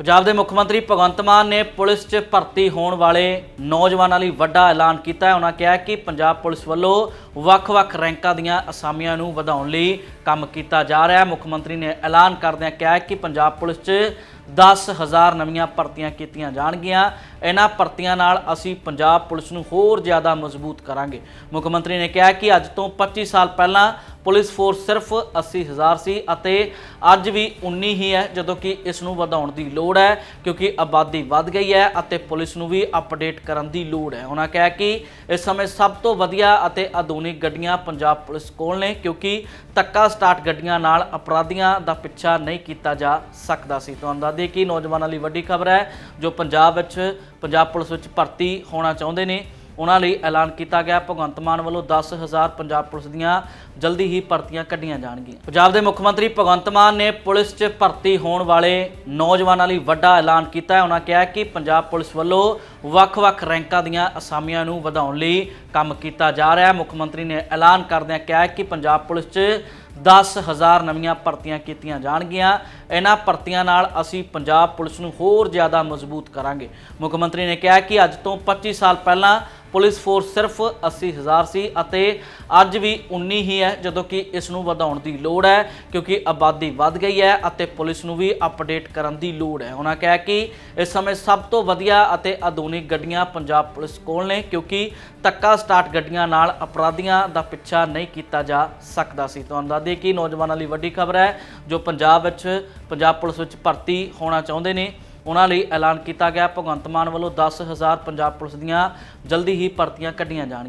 ਪੰਜਾਬ ਦੇ ਮੁੱਖ ਮੰਤਰੀ ਭਗਵੰਤ ਮਾਨ ਨੇ ਪੁਲਿਸ 'ਚ ਭਰਤੀ ਹੋਣ ਵਾਲੇ ਨੌਜਵਾਨਾਂ ਲਈ ਵੱਡਾ ਐਲਾਨ ਕੀਤਾ ਹੈ। ਉਹਨਾਂ ਕਿਹਾ ਕਿ ਪੰਜਾਬ ਪੁਲਿਸ ਵੱਲੋਂ ਵੱਖ-ਵੱਖ ਰੈਂਕਾਂ ਦੀਆਂ ਅਸਾਮੀਆਂ ਨੂੰ ਵਧਾਉਣ ਲਈ ਕੰਮ ਕੀਤਾ ਜਾ ਰਿਹਾ ਹੈ। ਮੁੱਖ ਮੰਤਰੀ ਨੇ ਐਲਾਨ ਕਰਦਿਆਂ ਕਿਹਾ ਕਿ ਪੰਜਾਬ ਪੁਲਿਸ 'ਚ 10000 ਨਵੀਆਂ ਭਰਤੀਆਂ ਕੀਤੀਆਂ ਜਾਣਗੀਆਂ। ਇਹਨਾਂ ਭਰਤੀਆਂ ਨਾਲ ਅਸੀਂ ਪੰਜਾਬ ਪੁਲਿਸ ਨੂੰ ਹੋਰ ਜ਼ਿਆਦਾ ਮਜ਼ਬੂਤ ਕਰਾਂਗੇ। ਮੁੱਖ ਮੰਤਰੀ ਨੇ ਕਿਹਾ ਕਿ ਅੱਜ ਤੋਂ 25 ਸਾਲ ਪਹਿਲਾਂ ਪੁਲਿਸ ਫੋਰਸ ਸਿਰਫ 80000 ਸੀ ਅਤੇ ਅੱਜ ਵੀ 19 ਹੀ ਹੈ, ਜਦੋਂ ਕਿ ਇਸ ਨੂੰ ਵਧਾਉਣ ਦੀ ਲੋੜ ਹੈ, ਕਿਉਂਕਿ ਆਬਾਦੀ ਵੱਧ ਗਈ ਹੈ ਅਤੇ ਪੁਲਿਸ ਨੂੰ ਵੀ ਅਪਡੇਟ ਕਰਨ ਦੀ ਲੋੜ ਹੈ। ਉਹਨਾਂ ਕਿਹਾ ਕਿ ਇਸ ਸਮੇਂ ਸਭ ਤੋਂ ਵਧੀਆ ਅਤੇ ਆਧੁਨਿਕ ਗੱਡੀਆਂ ਪੰਜਾਬ ਪੁਲਿਸ ਕੋਲ ਨੇ, ਕਿਉਂਕਿ ਤੱਕਾ ਸਟਾਰਟ ਗੱਡੀਆਂ ਨਾਲ ਅਪਰਾਧੀਆਂ ਦਾ ਪਿੱਛਾ ਨਹੀਂ ਕੀਤਾ ਜਾ ਸਕਦਾ ਸੀ। ਤੁਹਾਨੂੰ ਦੱਸ ਦਈਏ ਕਿ ਨੌਜਵਾਨਾਂ ਲਈ ਵੱਡੀ ਖਬਰ ਹੈ, ਜੋ ਪੰਜਾਬ ਵਿੱਚ, ਪੰਜਾਬ ਪੁਲਿਸ ਵਿੱਚ ਭਰਤੀ ਹੋਣਾ ਚਾਹੁੰਦੇ ਨੇ। ਉਹਨਾਂ ਲਈ ਐਲਾਨ ਕੀਤਾ ਗਿਆ। ਭਗਵੰਤ ਮਾਨ ਵੱਲੋਂ 10000 ਪੰਜਾਬ ਪੁਲਿਸ ਦੀਆਂ ਜਲਦੀ ਹੀ ਭਰਤੀਆਂ ਕੱਢੀਆਂ ਜਾਣਗੀਆਂ। ਪੰਜਾਬ ਦੇ ਮੁੱਖ ਮੰਤਰੀ ਭਗਵੰਤ ਮਾਨ ਨੇ ਪੁਲਿਸ 'ਚ ਭਰਤੀ ਹੋਣ ਵਾਲੇ ਨੌਜਵਾਨਾਂ ਲਈ ਵੱਡਾ ਐਲਾਨ ਕੀਤਾ ਹੈ। ਉਹਨਾਂ ਕਿਹਾ ਕਿ ਪੰਜਾਬ ਪੁਲਿਸ ਵੱਲੋਂ ਵੱਖ-ਵੱਖ ਰੈਂਕਾਂ ਦੀਆਂ ਅਸਾਮੀਆਂ ਨੂੰ ਵਧਾਉਣ ਲਈ ਕੰਮ ਕੀਤਾ ਜਾ ਰਿਹਾ ਹੈ। ਮੁੱਖ ਮੰਤਰੀ ਨੇ ਐਲਾਨ ਕਰਦਿਆਂ ਕਿਹਾ ਕਿ ਪੰਜਾਬ ਪੁਲਿਸ 'ਚ 10000 ਨਵੀਆਂ ਭਰਤੀਆਂ ਕੀਤੀਆਂ ਜਾਣਗੀਆਂ। ਇਹਨਾਂ ਭਰਤੀਆਂ ਨਾਲ ਅਸੀਂ ਪੰਜਾਬ ਪੁਲਿਸ ਨੂੰ ਹੋਰ ਜ਼ਿਆਦਾ ਮਜ਼ਬੂਤ ਕਰਾਂਗੇ। ਮੁੱਖ ਮੰਤਰੀ ਨੇ ਕਿਹਾ ਕਿ ਅੱਜ ਤੋਂ 25 ਸਾਲ ਪਹਿਲਾਂ ਪੁਲਿਸ ਫੋਰਸ ਸਿਰਫ 80000 ਸੀ ਅਤੇ ਅੱਜ ਵੀ 19 ਹੀ ਹੈ, ਜਦੋਂ ਕਿ ਇਸ ਨੂੰ ਵਧਾਉਣ ਦੀ ਲੋੜ ਹੈ, ਕਿਉਂਕਿ ਆਬਾਦੀ ਵੱਧ ਗਈ ਹੈ ਅਤੇ ਪੁਲਿਸ ਨੂੰ ਵੀ ਅਪਡੇਟ ਕਰਨ ਦੀ ਲੋੜ ਹੈ। ਉਹਨਾਂ ਕਿਹਾ ਕਿ ਇਸ ਸਮੇਂ ਸਭ ਤੋਂ ਵਧੀਆ ਅਤੇ ਆਧੁਨਿਕ ਗੱਡੀਆਂ ਪੰਜਾਬ ਪੁਲਿਸ ਕੋਲ ਨੇ, ਕਿਉਂਕਿ ਤੱਕਾ ਸਟਾਰਟ ਗੱਡੀਆਂ ਨਾਲ ਅਪਰਾਧੀਆਂ ਦਾ ਪਿੱਛਾ ਨਹੀਂ ਕੀਤਾ ਜਾ ਸਕਦਾ ਸੀ। ਤੁਹਾਨੂੰ ਦੱਸ ਦਈਏ ਕਿ ਨੌਜਵਾਨਾਂ ਲਈ ਵੱਡੀ ਖਬਰ ਹੈ, ਜੋ ਪੰਜਾਬ ਵਿੱਚ, ਪੰਜਾਬ ਪੁਲਿਸ ਵਿੱਚ ਭਰਤੀ ਹੋਣਾ ਚਾਹੁੰਦੇ ਨੇ। ਉਹਨਾਂ ਲਈ ਐਲਾਨ ਕੀਤਾ ਗਿਆ। ਭਗਵੰਤ ਮਾਨ ਵੱਲੋਂ 10000 ਪੰਜਾਬ ਪੁਲਿਸ ਦੀਆਂ ਜਲਦੀ ਹੀ ਭਰਤੀਆਂ ਕੱਢੀਆਂ ਜਾਣਗੀਆਂ।